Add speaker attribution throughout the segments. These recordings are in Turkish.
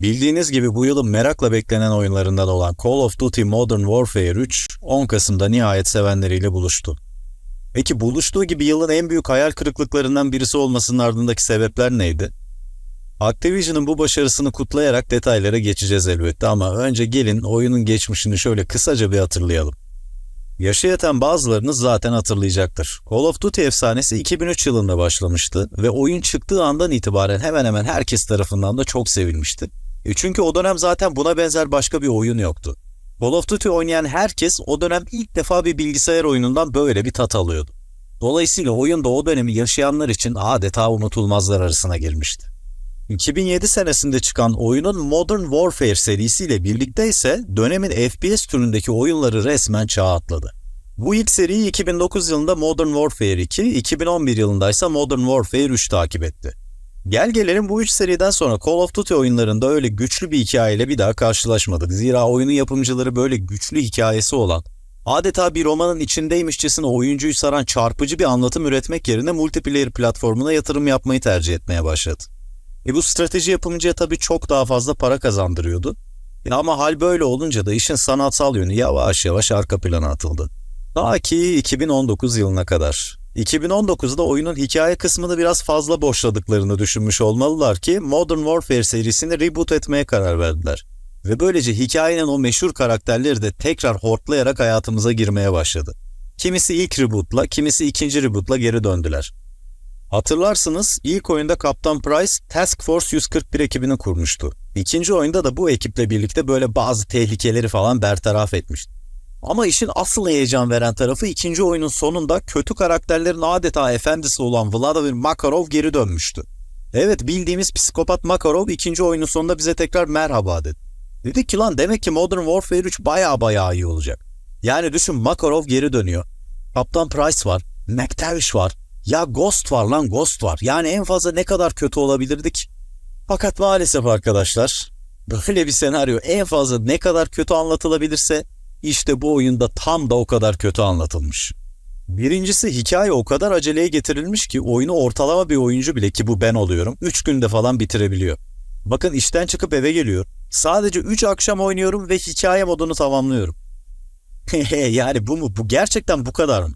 Speaker 1: Bildiğiniz gibi bu yılın merakla beklenen oyunlarından olan Call of Duty Modern Warfare 3 10 Kasım'da nihayet sevenleriyle buluştu. Peki buluştuğu gibi yılın en büyük hayal kırıklıklarından birisi olmasının ardındaki sebepler neydi? Activision'ın bu başarısını kutlayarak detaylara geçeceğiz elbette ama önce gelin oyunun geçmişini şöyle kısaca bir hatırlayalım. Yaşı yeten bazılarınız zaten hatırlayacaktır. Call of Duty efsanesi 2003 yılında başlamıştı ve oyun çıktığı andan itibaren hemen hemen herkes tarafından da çok sevilmişti. E çünkü o dönem zaten buna benzer başka bir oyun yoktu. Call of Duty oynayan herkes o dönem ilk defa bir bilgisayar oyunundan böyle bir tat alıyordu. Dolayısıyla oyun da o dönemi yaşayanlar için adeta unutulmazlar arasına girmişti. 2007 senesinde çıkan oyunun Modern Warfare serisiyle birlikte ise dönemin FPS türündeki oyunları resmen çağ atladı. Bu ilk seriyi 2009 yılında Modern Warfare 2, 2011 yılında ise Modern Warfare 3 takip etti. Gel gelelim bu üç seriden sonra Call of Duty oyunlarında öyle güçlü bir hikayeyle bir daha karşılaşmadık. Zira oyunun yapımcıları böyle güçlü hikayesi olan, adeta bir romanın içindeymişçesine oyuncuyu saran çarpıcı bir anlatım üretmek yerine multiplayer platformuna yatırım yapmayı tercih etmeye başladı. E bu strateji yapımcıya tabii çok daha fazla para kazandırıyordu. E ama hal böyle olunca da işin sanatsal yönü yavaş yavaş arka plana atıldı. Ta ki 2019 yılına kadar. 2019'da oyunun hikaye kısmını biraz fazla boşladıklarını düşünmüş olmalılar ki Modern Warfare serisini reboot etmeye karar verdiler. Ve böylece hikayenin o meşhur karakterleri de tekrar hortlayarak hayatımıza girmeye başladı. Kimisi ilk rebootla, kimisi ikinci rebootla geri döndüler. Hatırlarsınız ilk oyunda Kaptan Price Task Force 141 ekibini kurmuştu. İkinci oyunda da bu ekiple birlikte böyle bazı tehlikeleri falan bertaraf etmişti. Ama işin asıl heyecan veren tarafı ikinci oyunun sonunda kötü karakterlerin adeta efendisi olan Vladimir Makarov geri dönmüştü. Evet bildiğimiz psikopat Makarov ikinci oyunun sonunda bize tekrar merhaba dedi. Dedik ki lan demek ki Modern Warfare 3 baya baya iyi olacak. Yani düşün Makarov geri dönüyor. Kaptan Price var. McTavish var. Ya Ghost var lan Ghost var. Yani en fazla ne kadar kötü olabilirdik? Fakat maalesef arkadaşlar böyle bir senaryo en fazla ne kadar kötü anlatılabilirse işte bu oyunda tam da o kadar kötü anlatılmış. Birincisi hikaye o kadar aceleye getirilmiş ki oyunu ortalama bir oyuncu bile ki bu ben oluyorum 3 günde falan bitirebiliyor. Bakın işten çıkıp eve geliyor. Sadece 3 akşam oynuyorum ve hikaye modunu tamamlıyorum. yani bu mu? Bu gerçekten bu kadar mı?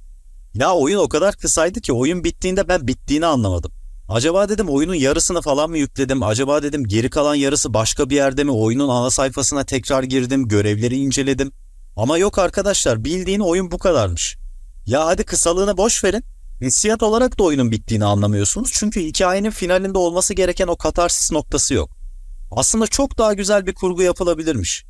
Speaker 1: Ya oyun o kadar kısaydı ki oyun bittiğinde ben bittiğini anlamadım. Acaba dedim oyunun yarısını falan mı yükledim? Acaba dedim geri kalan yarısı başka bir yerde mi? Oyunun ana sayfasına tekrar girdim, görevleri inceledim. Ama yok arkadaşlar bildiğin oyun bu kadarmış. Ya hadi kısalığını boş verin. Hissiyat olarak da oyunun bittiğini anlamıyorsunuz. Çünkü hikayenin finalinde olması gereken o katarsis noktası yok. Aslında çok daha güzel bir kurgu yapılabilirmiş.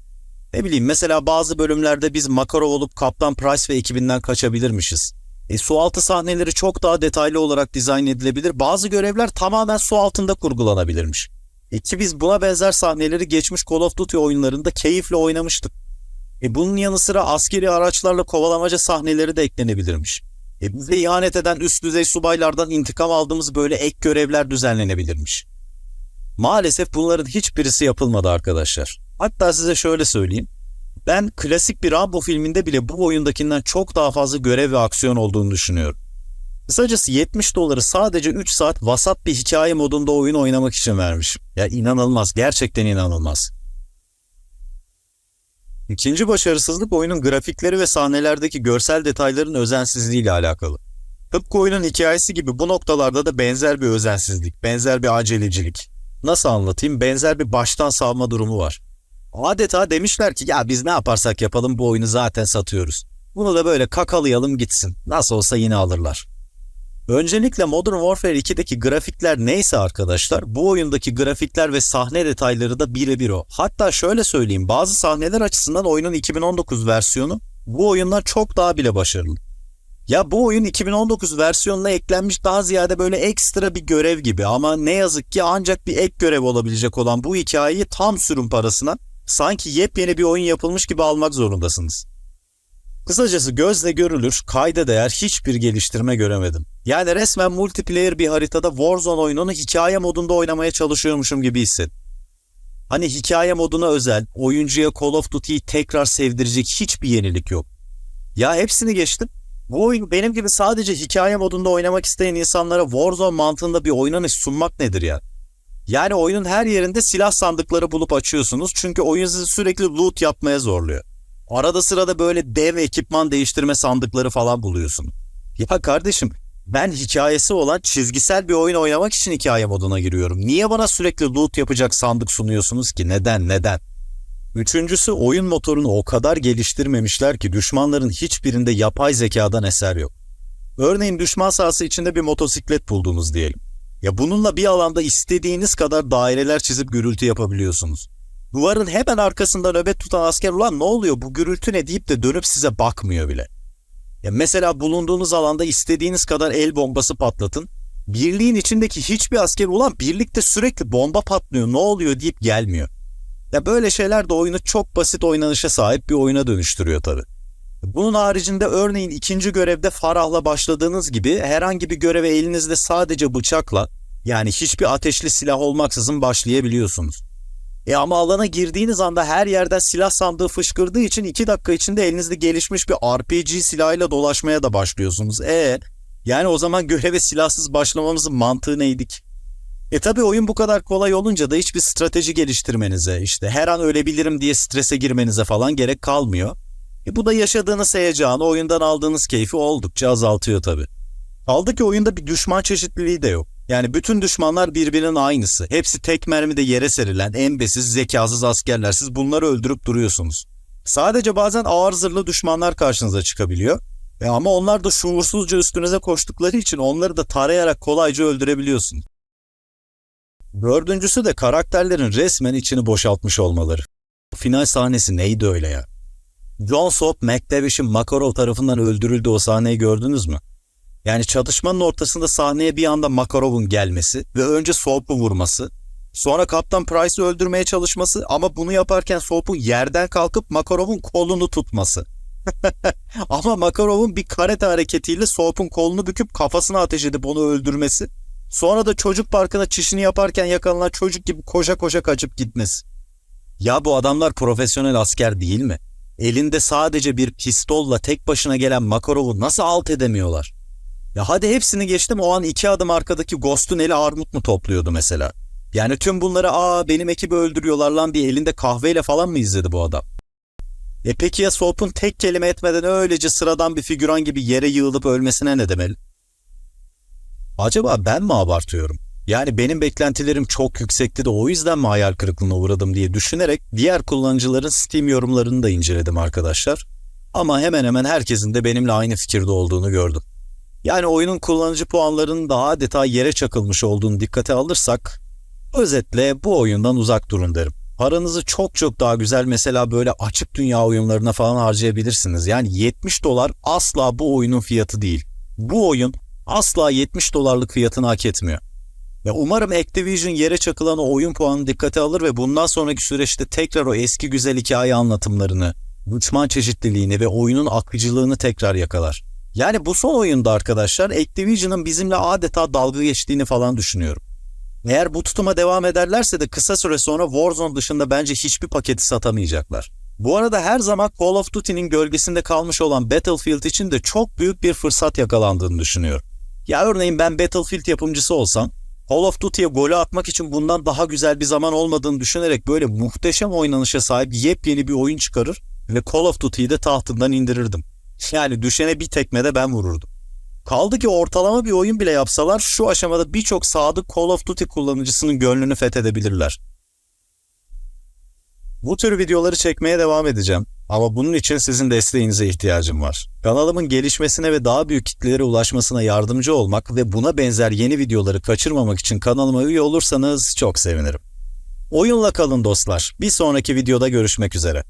Speaker 1: Ne bileyim mesela bazı bölümlerde biz Makarov olup Kaptan Price ve ekibinden kaçabilirmişiz. E, su altı sahneleri çok daha detaylı olarak dizayn edilebilir. Bazı görevler tamamen su altında kurgulanabilirmiş. E ki biz buna benzer sahneleri geçmiş Call of Duty oyunlarında keyifle oynamıştık. E bunun yanı sıra askeri araçlarla kovalamaca sahneleri de eklenebilirmiş. E bize ihanet eden üst düzey subaylardan intikam aldığımız böyle ek görevler düzenlenebilirmiş. Maalesef bunların hiçbirisi yapılmadı arkadaşlar. Hatta size şöyle söyleyeyim. Ben klasik bir Rambo filminde bile bu oyundakinden çok daha fazla görev ve aksiyon olduğunu düşünüyorum. Kısacası 70 doları sadece 3 saat vasat bir hikaye modunda oyun oynamak için vermişim. Ya inanılmaz, gerçekten inanılmaz. İkinci başarısızlık oyunun grafikleri ve sahnelerdeki görsel detayların özensizliği ile alakalı. Tıpkı oyunun hikayesi gibi bu noktalarda da benzer bir özensizlik, benzer bir acelecilik. Nasıl anlatayım? Benzer bir baştan savma durumu var. Adeta demişler ki ya biz ne yaparsak yapalım bu oyunu zaten satıyoruz. Bunu da böyle kakalayalım gitsin. Nasıl olsa yine alırlar. Öncelikle Modern Warfare 2'deki grafikler neyse arkadaşlar bu oyundaki grafikler ve sahne detayları da birebir o. Hatta şöyle söyleyeyim bazı sahneler açısından oyunun 2019 versiyonu bu oyundan çok daha bile başarılı. Ya bu oyun 2019 versiyonuna eklenmiş daha ziyade böyle ekstra bir görev gibi ama ne yazık ki ancak bir ek görev olabilecek olan bu hikayeyi tam sürüm parasına sanki yepyeni bir oyun yapılmış gibi almak zorundasınız. Kısacası gözle görülür, kayda değer hiçbir geliştirme göremedim. Yani resmen multiplayer bir haritada Warzone oyununu hikaye modunda oynamaya çalışıyormuşum gibi hissettim. Hani hikaye moduna özel, oyuncuya Call of Duty'yi tekrar sevdirecek hiçbir yenilik yok. Ya hepsini geçtim. Bu oyun benim gibi sadece hikaye modunda oynamak isteyen insanlara Warzone mantığında bir oynanış sunmak nedir ya? Yani oyunun her yerinde silah sandıkları bulup açıyorsunuz çünkü oyun sizi sürekli loot yapmaya zorluyor. Arada sırada böyle dev ekipman değiştirme sandıkları falan buluyorsun. Ya kardeşim ben hikayesi olan çizgisel bir oyun oynamak için hikaye moduna giriyorum. Niye bana sürekli loot yapacak sandık sunuyorsunuz ki? Neden? Neden? Üçüncüsü oyun motorunu o kadar geliştirmemişler ki düşmanların hiçbirinde yapay zekadan eser yok. Örneğin düşman sahası içinde bir motosiklet buldunuz diyelim. Ya bununla bir alanda istediğiniz kadar daireler çizip gürültü yapabiliyorsunuz. Duvarın hemen arkasında nöbet tutan asker ulan ne oluyor bu gürültü ne deyip de dönüp size bakmıyor bile. Ya mesela bulunduğunuz alanda istediğiniz kadar el bombası patlatın. Birliğin içindeki hiçbir asker ulan birlikte sürekli bomba patlıyor ne oluyor deyip gelmiyor. Ya böyle şeyler de oyunu çok basit oynanışa sahip bir oyuna dönüştürüyor tabi. Bunun haricinde örneğin ikinci görevde Farah'la başladığınız gibi herhangi bir göreve elinizde sadece bıçakla yani hiçbir ateşli silah olmaksızın başlayabiliyorsunuz. E ama alana girdiğiniz anda her yerden silah sandığı fışkırdığı için 2 dakika içinde elinizde gelişmiş bir RPG silahıyla dolaşmaya da başlıyorsunuz. E yani o zaman göreve silahsız başlamamızın mantığı neydik? E tabi oyun bu kadar kolay olunca da hiçbir strateji geliştirmenize, işte her an ölebilirim diye strese girmenize falan gerek kalmıyor. E bu da yaşadığınız heyecanı, oyundan aldığınız keyfi oldukça azaltıyor tabi. Kaldı ki oyunda bir düşman çeşitliliği de yok. Yani bütün düşmanlar birbirinin aynısı. Hepsi tek mermide yere serilen, embesiz, zekasız askerler. Siz bunları öldürüp duruyorsunuz. Sadece bazen ağır zırhlı düşmanlar karşınıza çıkabiliyor. E ama onlar da şuursuzca üstünüze koştukları için onları da tarayarak kolayca öldürebiliyorsunuz. Dördüncüsü de karakterlerin resmen içini boşaltmış olmaları. Final sahnesi neydi öyle ya? John Soap, McTavish'in Makarov tarafından öldürüldüğü o sahneyi gördünüz mü? Yani çatışmanın ortasında sahneye bir anda Makarov'un gelmesi ve önce Soap'u vurması, sonra Kaptan Price'ı öldürmeye çalışması ama bunu yaparken Soap'un yerden kalkıp Makarov'un kolunu tutması. ama Makarov'un bir karate hareketiyle Soap'un kolunu büküp kafasına ateş edip onu öldürmesi, sonra da çocuk parkına çişini yaparken yakalanan çocuk gibi koşa koşa kaçıp gitmesi. Ya bu adamlar profesyonel asker değil mi? Elinde sadece bir pistolla tek başına gelen Makarov'u nasıl alt edemiyorlar? Ya hadi hepsini geçtim o an iki adım arkadaki Ghost'un eli armut mu topluyordu mesela? Yani tüm bunları aa benim ekibi öldürüyorlar lan diye elinde kahveyle falan mı izledi bu adam? E peki ya Soap'un tek kelime etmeden öylece sıradan bir figüran gibi yere yığılıp ölmesine ne demeli? Acaba ben mi abartıyorum? Yani benim beklentilerim çok yüksekti de o yüzden mi hayal kırıklığına uğradım diye düşünerek diğer kullanıcıların Steam yorumlarını da inceledim arkadaşlar. Ama hemen hemen herkesin de benimle aynı fikirde olduğunu gördüm. Yani oyunun kullanıcı puanlarının daha adeta yere çakılmış olduğunu dikkate alırsak özetle bu oyundan uzak durun derim. Paranızı çok çok daha güzel mesela böyle açık dünya oyunlarına falan harcayabilirsiniz. Yani 70 dolar asla bu oyunun fiyatı değil. Bu oyun asla 70 dolarlık fiyatını hak etmiyor. Ve umarım Activision yere çakılan o oyun puanını dikkate alır ve bundan sonraki süreçte tekrar o eski güzel hikaye anlatımlarını, düşman çeşitliliğini ve oyunun akıcılığını tekrar yakalar. Yani bu son oyunda arkadaşlar Activision'ın bizimle adeta dalga geçtiğini falan düşünüyorum. Eğer bu tutuma devam ederlerse de kısa süre sonra Warzone dışında bence hiçbir paketi satamayacaklar. Bu arada her zaman Call of Duty'nin gölgesinde kalmış olan Battlefield için de çok büyük bir fırsat yakalandığını düşünüyorum. Ya örneğin ben Battlefield yapımcısı olsam Call of Duty'ye golü atmak için bundan daha güzel bir zaman olmadığını düşünerek böyle muhteşem oynanışa sahip yepyeni bir oyun çıkarır ve Call of Duty'yi de tahtından indirirdim. Yani düşene bir tekmede ben vururdum. Kaldı ki ortalama bir oyun bile yapsalar şu aşamada birçok sadık Call of Duty kullanıcısının gönlünü fethedebilirler. Bu tür videoları çekmeye devam edeceğim. Ama bunun için sizin desteğinize ihtiyacım var. Kanalımın gelişmesine ve daha büyük kitlelere ulaşmasına yardımcı olmak ve buna benzer yeni videoları kaçırmamak için kanalıma üye olursanız çok sevinirim. Oyunla kalın dostlar. Bir sonraki videoda görüşmek üzere.